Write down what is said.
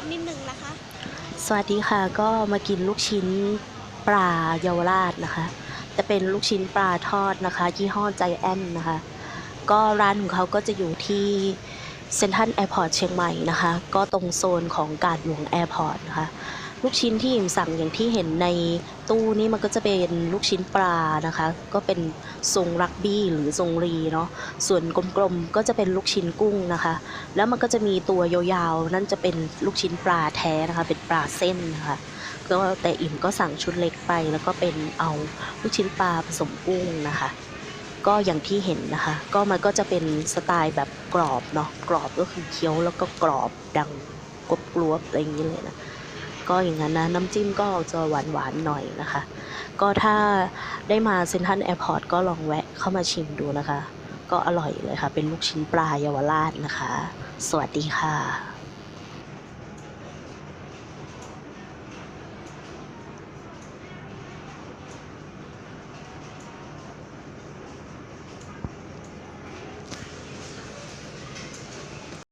ตินิดนึงนะคะ สวัสดีค่ะก็มากินลูกชิ้นปลาเยาวราชนะคะ จะเป็นลูกชิ้นปลาทอดนะคะยี่ห้อใจแอนนะคะ ก็ร้านของเขาก็จะอยู่ที่เซ็นทรัลแอร์พอร์ตเชียงใหม่นะคะ ก็ตรงโซนของกาดหลวงแอร์พอร์ตนะคะ ลูกชิ้นที่อิ่มสั่งอย่างที่เห็นในตู้นี่มันก็จะเป็นลูกชิ้นปลานะคะ ก็เป็นทรงรักบี้หรือทรงรีเนาะส่วนกลมๆก็จะเป็นลูกชิ้นกุ้งนะคะ แล้วมันก็จะมีตัวยาวๆนั่นจะเป็นลูกชิ้นปลาแท้นะคะ เป็นปลาเส้นนะคะก็แต่อิ่มก็สั่งชุดเล็กไป แล้วก็เป็นเอาลูกชิ้นปลาผสมกุ้งนะคะ ก็อย่างที่เห็นนะคะ ก็มันก็จะเป็นสไตล์แบบกรอบเนาะกรอบก็คือเคี้ยวแล้วก็กรอบดังกรอบกรวบอะไรอย่างนี้เลยนะ ก็อย่างนั้นนะ น้ำจิ้มก็จะหวานหวานๆหน่อยนะคะ ก็ถ้าได้มาเซ็นทันแอร์พอร์ตก็ลองแวะเข้ามาชิมดูนะคะ ก็อร่อยเลยค่ะ เป็นลูกชิ้นปลาเยาวราชนะคะ สวัสดีค่ะ